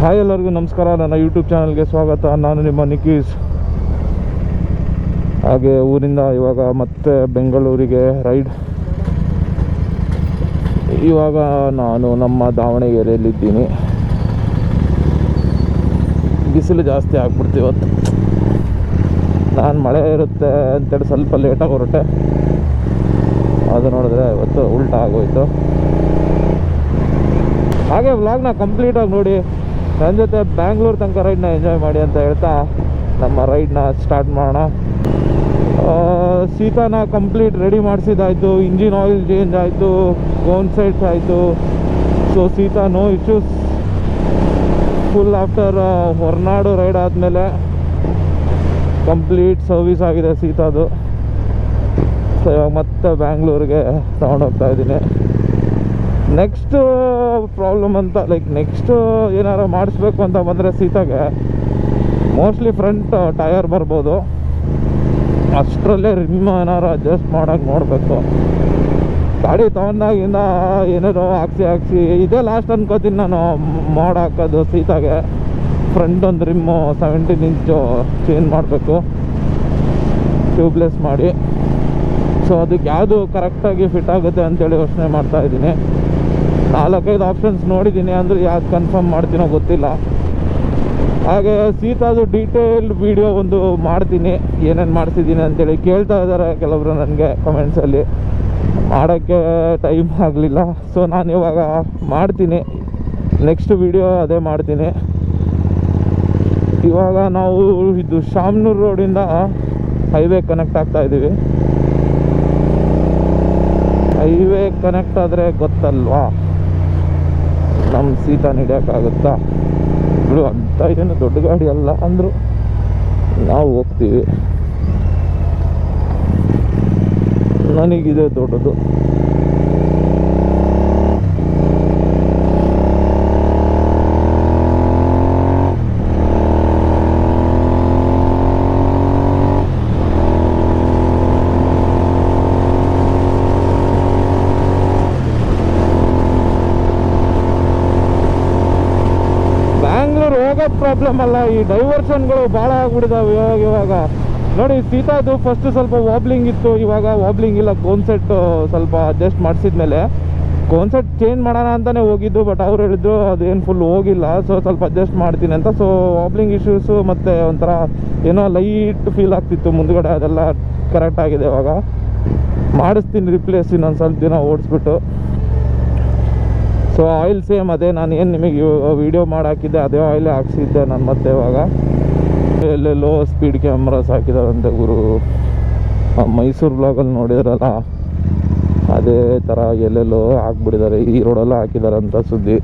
Hi ಎಲ್ಲರಿಗೂ ನಮಸ್ಕಾರ. ನನ್ನ ಯೂಟ್ಯೂಬ್ ಚಾನಲ್ಗೆ ಸ್ವಾಗತ. ನಾನು ನಿಮ್ಮ ನಿಕೀಸ್ ಹಾಗೆ ಊರಿಂದ ಇವಾಗ ಮತ್ತೆ ಬೆಂಗಳೂರಿಗೆ ರೈಡ್ ಇವಾಗ ನಾನು ನಮ್ಮ ದಾವಣಗೆರೆಯಲ್ಲಿದ್ದೀನಿ. ಬಿಸಿಲು ಜಾಸ್ತಿ ಆಗ್ಬಿಡ್ತು ಇವತ್ತು. ನಾನು ಮಳೆ ಇರುತ್ತೆ ಅಂತೇಳಿ ಸ್ವಲ್ಪ ಲೇಟಾಗಿ ಹೊರಟೆ. ಅದು ನೋಡಿದ್ರೆ ಇವತ್ತು ಉಲ್ಟಾ ಆಗೋಯ್ತು. ಹಾಗೆ ವ್ಲಾಗ್ನ ಕಂಪ್ಲೀಟಾಗಿ ನೋಡಿ. ನನ್ನ ಜೊತೆ ಬ್ಯಾಂಗ್ಳೂರ್ ತನಕ ರೈಡ್ನ ಎಂಜಾಯ್ ಮಾಡಿ ಅಂತ ಹೇಳ್ತಾ ನಮ್ಮ ರೈಡ್ನ ಸ್ಟಾರ್ಟ್ ಮಾಡೋಣ. ಸೀತಾನ ಕಂಪ್ಲೀಟ್ ರೆಡಿ ಮಾಡಿಸಿದ್ದಾಯಿತು ಇಂಜಿನ್ ಆಯಿಲ್ ಚೇಂಜ್ ಆಯಿತು ಗೋನ್ ಸೆಟ್ಸ್ ಆಯಿತು. So Sita no issues full after Horanadu ride ಆದಮೇಲೆ ಕಂಪ್ಲೀಟ್ ಸರ್ವಿಸ್ ಆಗಿದೆ ಸೀತಾದು. ಸೊ ಇವಾಗ ಮತ್ತೆ ಬ್ಯಾಂಗ್ಳೂರಿಗೆ ತೊಗೊಂಡೋಗ್ತಾ ಇದ್ದೀನಿ. ನೆಕ್ಸ್ಟ್ ಪ್ರಾಬ್ಲಮ್ ಅಂತ ಲೈಕ್ ನೆಕ್ಸ್ಟ್ ಏನಾರು ಮಾಡಿಸ್ಬೇಕು ಅಂತ ಬಂದರೆ ಸೀತಾಗೆ ಮೋಸ್ಟ್ಲಿ ಫ್ರಂಟ್ ಟಯರ್ ಬರ್ಬೋದು. ಅಷ್ಟರಲ್ಲೇ ರಿಮ್ ಏನಾರು ಅಡ್ಜಸ್ಟ್ ಮಾಡೋಕೆ ನೋಡಬೇಕು. ಗಾಡಿ ತೊಗೊಂಡಾಗಿಂದ ಏನೇನೋ ಹಾಕ್ಸಿ ಹಾಕ್ಸಿ, ಇದೇ ಲಾಸ್ಟ್ ಅನ್ಕೋತೀನಿ ನಾನು, ಮೋಡ್ ಹಾಕೋದು ಸೀತಾಗೆ. ಫ್ರಂಟ್ ಒಂದು ರಿಮ್ಮು ಸೆವೆಂಟೀನ್ ಇಂಚು ಚೇಂಜ್ ಮಾಡಬೇಕು. ಟ್ಯೂಬ್ಲೆಸ್ ಮಾಡಿ. ಸೊ ಅದಕ್ಕೆ ಯಾವುದು ಕರೆಕ್ಟಾಗಿ ಫಿಟ್ ಆಗುತ್ತೆ ಅಂತೇಳಿ ಯೋಚನೆ ಮಾಡ್ತಾ ಇದ್ದೀನಿ. ನಾಲ್ಕೈದು ಆಪ್ಷನ್ಸ್ ನೋಡಿದ್ದೀನಿ, ಅಂದರೆ ಯಾವ್ದು ಕನ್ಫರ್ಮ್ ಮಾಡ್ತೀನೋ ಗೊತ್ತಿಲ್ಲ. ಹಾಗೆ ಸೀತಾದು ಡೀಟೇಲ್ಡ್ ವಿಡಿಯೋ ಒಂದು ಮಾಡ್ತೀನಿ, ಏನೇನು ಮಾಡಿಸಿದ್ದೀನಿ ಅಂತೇಳಿ ಕೇಳ್ತಾ ಇದ್ದಾರೆ ಕೆಲವರು ನನಗೆ ಕಮೆಂಟ್ಸಲ್ಲಿ ಮಾಡೋಕ್ಕೆ ಟೈಮ್ ಆಗಲಿಲ್ಲ. ಸೊ ನಾನು ಇವಾಗ ಮಾಡ್ತೀನಿ. ನೆಕ್ಸ್ಟ್ ವಿಡಿಯೋ ಅದೇ ಮಾಡ್ತೀನಿ. ಇವಾಗ ನಾವು ಇದು ಶಾಮ್ನೂರು ರೋಡಿಂದ ಹೈವೇ ಕನೆಕ್ಟ್ ಆಗ್ತಾ ಇದ್ದೀವಿ ಹೈವೇ ಕನೆಕ್ಟ್ ಆದರೆ ಗೊತ್ತಲ್ವಾ? ನಮ್ಮ ಸೀತಾ ಹಿಡಿಯೋಕ್ಕಾಗುತ್ತಾ? ಇವರು ಅಂತ ಏನು ದೊಡ್ಡ ಗಾಡಿ ಅಲ್ಲ ಅಂದರು ನಾವು ಹೋಗ್ತೀವಿ. ನನಗಿದೆ ದೊಡ್ಡದು ಬ್ಯಾಂಗ್ಳೂರ್ ಹೋಗೋ ಪ್ರಾಬ್ಲಮ್ ಅಲ್ಲ, ಈ ಡೈವರ್ಷನ್ಗಳು ಭಾಳ ಆಗ್ಬಿಡಿದಾವೆ ಇವಾಗ ಇವಾಗ. ನೋಡಿ, ಸೀತಾದು ಫಸ್ಟ್ ಸ್ವಲ್ಪ ವಾಬ್ಲಿಂಗ್ ಇತ್ತು, ಇವಾಗ ವಾಬ್ಲಿಂಗ್ ಇಲ್ಲ ಕೋನ್ಸೆಟ್ ಸ್ವಲ್ಪ ಅಡ್ಜಸ್ಟ್ ಮಾಡಿಸಿದ್ಮೇಲೆ. ಕೋನ್ಸೆಟ್ ಚೇಂಜ್ ಮಾಡೋಣ ಅಂತಲೇ ಹೋಗಿದ್ದು ಬಟ್ ಅವ್ರು ಹೇಳಿದ್ರು ಅದೇನು ಫುಲ್ ಹೋಗಿಲ್ಲ ಸೊ ಸ್ವಲ್ಪ ಅಡ್ಜಸ್ಟ್ ಮಾಡ್ತೀನಿ ಅಂತ. ಸೊ ವಾಬ್ಲಿಂಗ್ ಇಶ್ಯೂಸು ಮತ್ತು ಒಂಥರ ಏನೋ ಲೈಟ್ ಫೀಲ್ ಆಗ್ತಿತ್ತು ಮುಂದ್ಗಡೆ, ಅದೆಲ್ಲ ಕರೆಕ್ಟ್ ಆಗಿದೆ ಇವಾಗ. ಮಾಡಿಸ್ತೀನಿ ರಿಪ್ಲೇಸ್ ಇನ್ನೊಂದು ಸ್ವಲ್ಪ ದಿನ ಓಡಿಸ್ಬಿಟ್ಟು. ಸೊ ಆಯಿಲ್ ಸೇಮ್ ಅದೇ. ನಾನು ಏನು ನಿಮಗೆ ವಿಡಿಯೋ ಮಾಡಿ ಹಾಕಿದ್ದೆ, ಅದೇ ಆಯಿಲೇ ಹಾಕ್ಸಿದ್ದೆ ನಾನು ಮತ್ತೆ ಇವಾಗ. ಲೋ ಸ್ಪೀಡ್ ಕ್ಯಾಮ್ರಾಸ್ ಹಾಕಿದಾರಂತೆ ಗುರು. ಆ ಮೈಸೂರು ಬ್ಲಾಗಲ್ಲಿ ನೋಡಿದ್ರಲ್ಲ? ಅದೇ ಥರ ಎಲ್ಲೆಲ್ಲೋ ಹಾಕ್ಬಿಟ್ಟಿದ್ದಾರೆ ಈ ರೋಡೆಲ್ಲ ಹಾಕಿದ್ದಾರೆ ಅಂತ ಸುದ್ದಿ.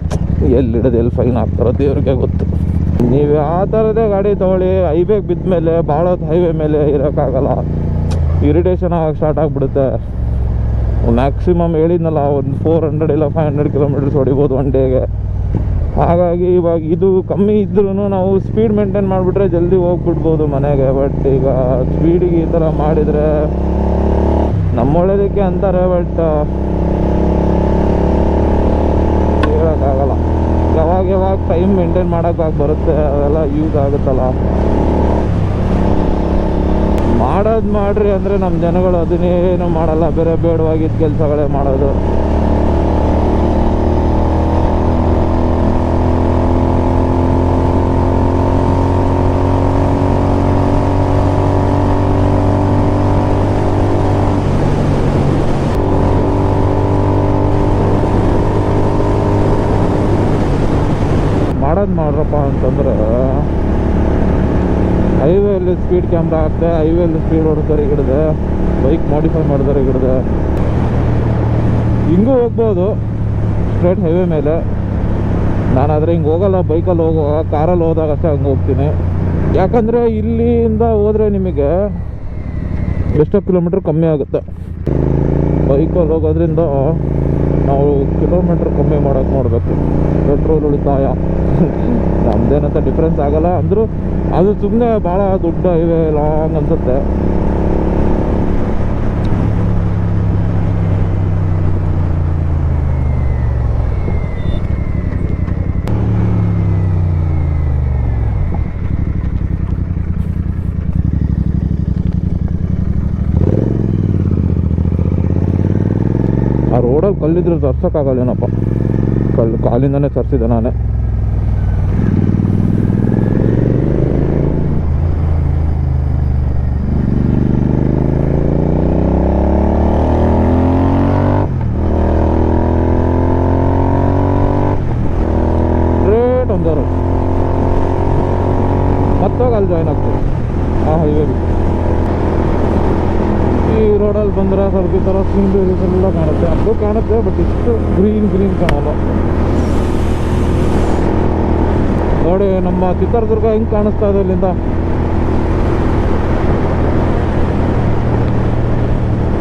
ಎಲ್ಲಿಡೋದು ಎಲ್ಲಿ ಫೈನ್ ಹಾಕ್ತಾರೋ ದೇವ್ರಿಗೆ ಗೊತ್ತು. ನೀವು ಯಾವ ಥರದೇ ಗಾಡಿ ತೊಗೊಳ್ಳಿ. ಹೈವೇಗೆ ಬಿದ್ದ ಮೇಲೆ ಭಾಳ ಹೈವೇ ಮೇಲೆ ಇರೋಕ್ಕಾಗಲ್ಲ. ಇರಿಟೇಷನ್ ಆಗಕ್ಕೆ ಸ್ಟಾರ್ಟ್ ಆಗಿಬಿಡುತ್ತೆ. ಮ್ಯಾಕ್ಸಿಮಮ್ ಹೇಳಿದ್ನಲ್ಲ, ಒಂದು ಫೋರ್ ಹಂಡ್ರೆಡ್ ಇಲ್ಲ ಫೈವ್ ಹಂಡ್ರೆಡ್ ಕಿಲೋಮೀಟರ್ಸ್ ಹೊಡಿಬೋದು ಒನ್ ಡೇಗೆ ಹಾಗಾಗಿ ಇವಾಗ ಇದು ಕಮ್ಮಿ ಇದ್ರೂ ನಾವು ಸ್ಪೀಡ್ ಮೇಂಟೈನ್ ಮಾಡಿಬಿಟ್ರೆ ಜಲ್ದಿ ಹೋಗ್ಬಿಡ್ಬೋದು ಮನೆಗೆ. ಬಟ್ ಈಗ ಸ್ಪೀಡಿಗೆ ಈ ಥರ ಮಾಡಿದರೆ ನಮ್ಮ ಅಂತಾರೆ ಬಟ್ ಹೇಳೋಕ್ಕಾಗಲ್ಲ. ಯಾವಾಗ ಯಾವಾಗ ಟೈಮ್ ಮೇಂಟೈನ್ ಮಾಡೋಕ್ಕಾಗಿ ಬರುತ್ತೆ ಅವೆಲ್ಲ ಯೂಸ್ ಆಗುತ್ತಲ್ಲ. ಮಾಡೋದು ಮಾಡ್ರಿ ಅಂದರೆ ನಮ್ಮ ಜನಗಳು ಅದನ್ನೇನು ಮಾಡಲ್ಲ. ಬೇರೆ ಬೇಡವಾಗಿದ್ದ ಕೆಲಸಗಳೇ ಮಾಡೋದು. ಮಾಡೋದು ಮಾಡ್ರಪ್ಪ ಅಂತಂದ್ರೆ ಹೈವೇಲಿ ಸ್ಪೀಡ್ ಕ್ಯಾಮ್ರಾ ಹಾಕ್ತೆ ಹೈವೇಲಿ ಸ್ಪೀಡ್ ಹೊಡೆದವ್ರಿಗೆ ಹಿಡಿದೆ ಬೈಕ್ ಮಾಡಿಫೈ ಮಾಡಿದವ್ರಿಗೆ ಹಿಡ್ದೆ ಹಿಂಗೂ ಹೋಗ್ಬೋದು ಸ್ಟ್ರೇಟ್ ಹೈವೇ ಮೇಲೆ. ನಾನು ಆದರೆ ಹಿಂಗೆ ಹೋಗಲ್ಲ, ಬೈಕಲ್ಲಿ ಹೋಗುವಾಗ ಕಾರಲ್ಲಿ ಹೋದಾಗ ಅಷ್ಟೇ ಹಂಗೆ ಹೋಗ್ತೀನಿ. ಯಾಕಂದರೆ ಇಲ್ಲಿಂದ ಹೋದರೆ ನಿಮಗೆ ಎಷ್ಟೋ ಕಿಲೋಮೀಟ್ರ್ ಕಮ್ಮಿ ಆಗುತ್ತೆ. ಬೈಕಲ್ಲಿ ಹೋಗೋದ್ರಿಂದ ನಾವು ಕಿಲೋಮೀಟ್ರ್ ಕಮ್ಮಿ ಮಾಡೋಕೆ ನೋಡಬೇಕು. ಪೆಟ್ರೋಲ್ ಉಳಿತಾಯ. ನಮ್ದೇನಂತ ಡಿಫ್ರೆನ್ಸ್ ಆಗಲ್ಲ. ಅಂದರೂ ಅದು ಸುಮ್ಮನೆ ಭಾಳ ದೊಡ್ಡ ಇದೆ ಲಾಂಗ್ ಅನ್ಸುತ್ತೆ. ಆ ರೋಡಲ್ಲಿ ಕಲ್ಲಿದ್ರೆ ತರ್ಸೋಕ್ಕಾಗಲ್ಲೇನಪ್ಪ? ಕಲ್ಲು ಕಾಲಿಂದನೇ ತರಿಸಿದೆ ನಾನೇ. ಒಂದವರು ಮತ್ತೋಗಿ ಅಲ್ಲಿ ಜಾಯ್ನ್ ಆಗ್ತದೆ ಆ ಹೈವೇ ಈ ರೋಡಲ್ಲಿ ಬಂದ್ರೆ ಸ್ವಲ್ಪ ಈ ಥರ ಸೀನ್ರೀಸ್ ಎಲ್ಲ ಕಾಣುತ್ತೆ. ಅದು ಕಾಣುತ್ತೆ ಬಟ್ ಇಷ್ಟು ಗ್ರೀನ್ ಗ್ರೀನ್ ಕಾಣಲ್ಲ. ನೋಡಿ, ನಮ್ಮ ಚಿತ್ರದುರ್ಗ ಹೆಂಗೆ ಕಾಣಿಸ್ತಾ ಇದೆ ಇಲ್ಲಿಂದ.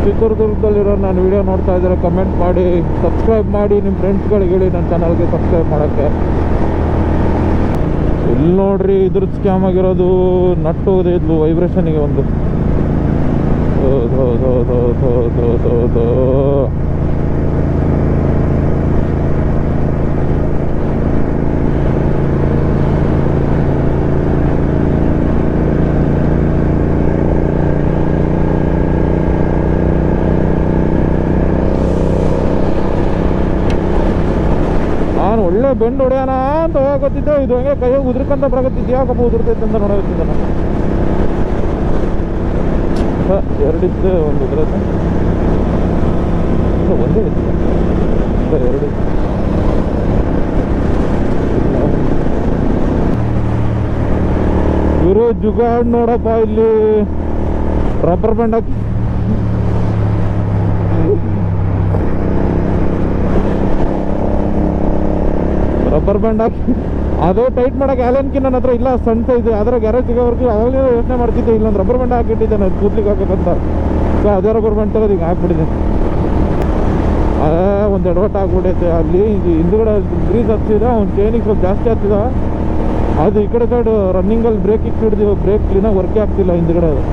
ಚಿತ್ರದುರ್ಗದಲ್ಲಿರೋ ನಾನು ವಿಡಿಯೋ ನೋಡ್ತಾ ಇದ್ದಾರೆ ಕಮೆಂಟ್ ಮಾಡಿ ಸಬ್ಸ್ಕ್ರೈಬ್ ಮಾಡಿ ನಿಮ್ಮ ಫ್ರೆಂಡ್ಸ್ಗಳಿಗೆ ಹೇಳಿ ನನ್ನ ಚಾನಲ್ಗೆ ಸಬ್ಸ್ಕ್ರೈಬ್ ಮಾಡೋಕ್ಕೆ. ಇಲ್ಲಿ ನೋಡ್ರಿ ಇದ್ರದ್ದು ಸ್ಕ್ಯಾಮ್ ಆಗಿರೋದು ನಟ್ಟು ಹೋದೆ ಇದ್ಲು ವೈಬ್ರೇಷನ್ಗೆ ಒಂದು. ಒಳ್ಳೆ ಬೆಂಡ್ ಹೊಡೆಯೋಣ ಅಂತ ಹೋಗೋತಿದ್ದೆ ಇದು ಹಂಗೆ ಕೈ ಉದ್ರಕಂತ ಬರಕತ್ತಿದ್ದೆ ಯಾಕಪ್ಪ ಉದುರ್ತೈತೆ ಅಂತ ನೋಡೋತ್ತಿದ್ದೆ ನಾನು ಹ, ಎರಡಿತ್ತು ಒಂದು ಉದುರತ್ತೆ. ಒಂದೇ ಇತ್ತು ಎರಡು. ಇವರು ಜುಗಾಡ್ ನೋಡಪ್ಪ ಇಲ್ಲಿ. ರಬ್ಬರ್ ಬ್ಯಾಂಡ್ ಹಾಕಿ. ರಬ್ಬರ್ ಬ್ಯಾಂಡ್ ಹಾಕಿ. ಅದು ಟೈಟ್ ಮಾಡೋಕೆ ಆಲೆನ್ಕಿ ನನ್ನ ಹತ್ರ ಇಲ್ಲ, ಸಣ್ಣ ಸೈಜ್ ಅದರ ಗ್ಯಾರೇಜ್ ಸಿಗೋವರೆಗೂ ಅವಾಗಲೇ ಯೋಚನೆ ಮಾಡ್ತಿದ್ದೆ, ಇಲ್ಲೊಂದು ರಬ್ಬರ್ ಬ್ಯಾಂಡ್ ಹಾಕಿಟ್ಟಿದ್ದೆ, ನಾನು ಕೂದ್ಲಿಕ್ಕೆ ಹಾಕಬೇಕಂತ. ಸೊ ಅದೇ ರಬ್ಬರ್ ಬ್ಯಾಂಡ್ ತಗೋದು ಈಗ ಹಾಕ್ಬಿಟ್ಟಿದ್ದೆ ಅದೇ ಒಂದು ಎಡವಟ್ಟು ಆಗ್ಬಿಟ್ಟೈತೆ. ಅಲ್ಲಿ ಹಿಂದುಗಡೆ ಗ್ರೀಸ್ ಹತ್ತಿದ ಒಂದು ಚೈನಿಗೆ ಸ್ವಲ್ಪ ಜಾಸ್ತಿ ಹತ್ತಿದ ಅದು ಈ ಕಡೆ ಸೈಡ್ ರನ್ನಿಂಗಲ್ಲಿ ಬ್ರೇಕ್ ಹಿಡಿದು ಬ್ರೇಕ್ ಕ್ಲೀನಾಗಿ ವರ್ಕೇ ಆಗ್ತಿಲ್ಲ ಹಿಂದುಗಡೆ ಅದು.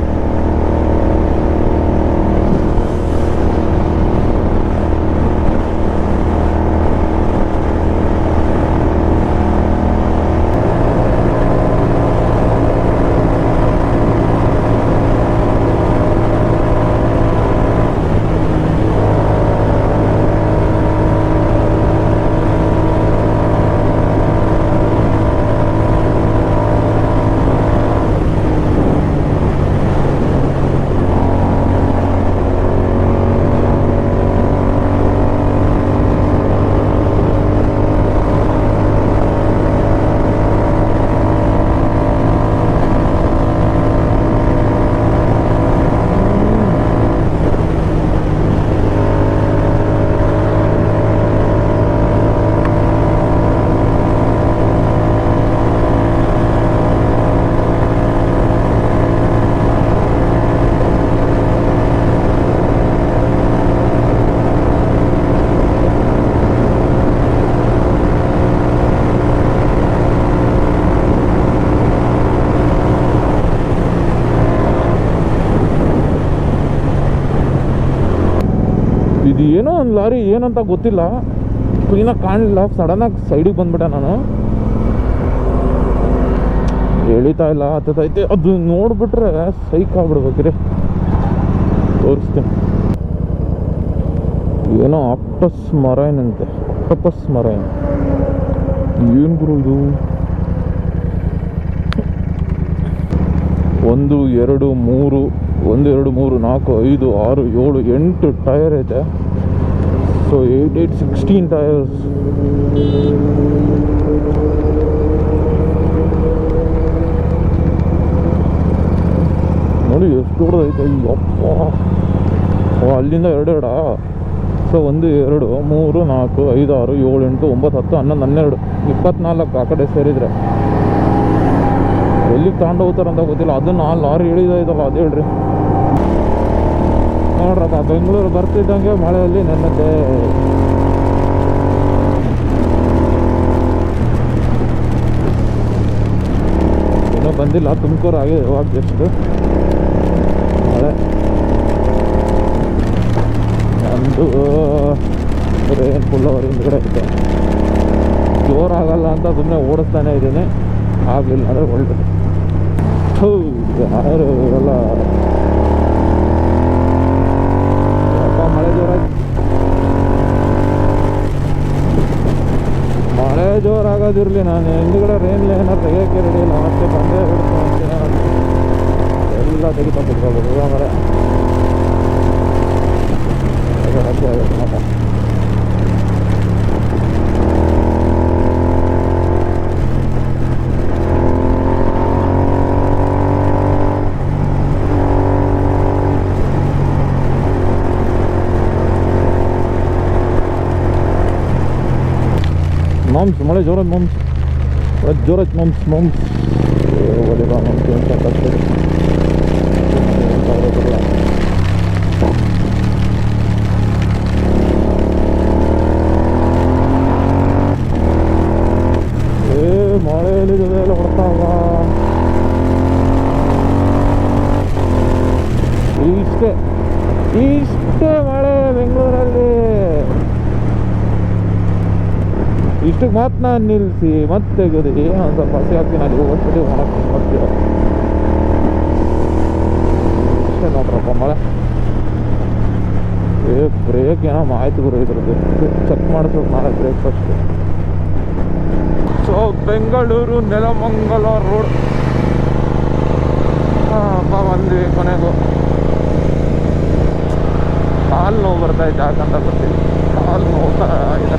ಇದು ಏನೋ ಒಂದು ಲಾರಿ ಏನಂತ ಗೊತ್ತಿಲ್ಲ. ಕ್ಲೀನಾಗಿ ಕಾಣಲಿಲ್ಲ. ಸಡನ್ನಾಗಿ ಸೈಡಿಗೆ ಬಂದ್ಬಿಟ್ಟೆ ನಾನು. ಎಳಿತಾ ಇಲ್ಲ ಹತ್ತೈತೆ ಅದು ನೋಡಿಬಿಟ್ರೆ ಸೈಕ್ ಆಗ್ಬಿಡ್ಬೇಕ್ರಿ ತೋರಿಸ್ತೀನಿ. ಏನೋ ಆಕ್ಟಸ್ ಮರೈನ್ ಅಂತೆ. ಆಕ್ಟಪಸ್ ಮರೈನ್ ಏನು ಗುರು ಇದು? ಒಂದು, ಎರಡು, ಮೂರು, ಒಂದು, ಎರಡು, ಮೂರು, ನಾಲ್ಕು, ಐದು, ಆರು, ಏಳು, ಎಂಟು ಟೈರ್ ಐತೆ. So eight eight sixteen tyres ನೋಡಿ ಎಷ್ಟು ದೊಡ್ಡದೈತೆ ಓ, ಅಲ್ಲಿಂದ ಎರಡು ಎರಡಾ ಸೊ ಒಂದು, ಎರಡು, ಮೂರು, ನಾಲ್ಕು, ಐದು, ಆರು, ಏಳು, ಎಂಟು, ಒಂಬತ್ತು, ಹತ್ತು, ಹನ್ನೊಂದು, ಹನ್ನೆರಡು, ಇಪ್ಪತ್ನಾಲ್ಕು ಆ ಕಡೆ ಸೇರಿದ್ರೆ. ಎಲ್ಲಿಗೆ ತಗೊಂಡು ಅಂತ ಗೊತ್ತಿಲ್ಲ. ಅದನ್ನು ಆ ಲಾರಿ ಇಳಿದ ಇದಲ್ಲ, ಅದು ಹೇಳ್ರಿ. ನೋಡ್ರಪ್ಪ, ಬೆಂಗಳೂರು ಬರ್ತಿದ್ದಂಗೆ ಮಳೆಯಲ್ಲಿ ನೆನ್ನತ್ತೆ ಇನ್ನೂ ಬಂದಿಲ್ಲ, ತುಮಕೂರು ಆಗಿದೆ ಇವಾಗ ಜಸ್ಟ್ ಮಳೆ. ನಮ್ಮದು ಏನು ಫುಲ್ ಅವ್ರ ಹಿಂದ್ಗಡೆ ಐತೆ ಜೋರಾಗಲ್ಲ ಅಂತ ಸುಮ್ಮನೆ ಓಡಿಸ್ತಾನೆ ಇದ್ದೀನಿ. ಆಗಲಿಲ್ಲ ಅಂದರೆ ಒಳ್ಳೆ ಹೌದು ಯಾರು ಇವರೆಲ್ಲ ಜೋರಾಗಿ ಮಳೆ ಜೋರಾಗೋದಿರಲಿ ನಾನು. ಹಿಂದ್ಗಡೆ ರೇನ್ಲಿ ಏನಾರು ರೆಡಿ ಇಲ್ಲ. ಮತ್ತೆ ಬಂದೇ ಬಿಡ್ತೀನಿ ಎಲ್ಲ ತೆಗಿತಾ ಕುತ್ಕೊಳ್ಬೋದು ಮಳೆ. ಆಗುತ್ತೆ ಮತ್ತೆ ಮಾಮ್ಸ್ ಮಳೆ ಜೋರದ ಮಾಮ್ಸ್ ಮಳೆ ಜೋರದ ಮಾಮ್ಸ್ ಮಾಮ್ಸ್ ಒಲಿಬ ಮಾಮ್ಸ್ ಅಂತ ಕಷ್ಟದೆ ಏ ಮಳೆಯಲ್ಲಿ ಜೊತೆ ಎಲ್ಲ ಹೊಡ್ತಾವ ಇಷ್ಟೇ ಇಷ್ಟೇ ಮಳೆ ಬೆಂಗಳೂರಲ್ಲಿ ಮಾತ್ರ ನಾನು ನಿಲ್ಲಿಸಿ, ಮತ್ತೆ ತೆಗೆದು ಒಂದು ಸ್ವಲ್ಪ ಹಸಿ ಹಾಕ್ತೀನಿ ಅಲ್ಲಿ ಹೋಗ್ಬಿಟ್ಟು ಒಣಕ್ಕೆ ಮತ್ತೆ ಅಷ್ಟೇ ನೋಡ್ರಪ್ಪ ಮಳೆ. ಏ ಬ್ರೇಕ್ ಏನೋ ಮಾಹಿತಿ ಗುರು ಇದ್ರದ್ದು. ಚೆಕ್ ಮಾಡಿಸ್ಬೇಕು ನಾಳೆ brake first so Bengaluru Nelamangala road ಅಪ್ಪ ಬಂದ್ವಿ ಕೊನೆಗೂ. ಕಾಲು ನೋವು ಬರ್ತಾ ಇತ್ತು ಯಾಕಂತ ಗೊತ್ತಿಲ್ಲ. ಕಾಲು ನೋವು ಇದೆ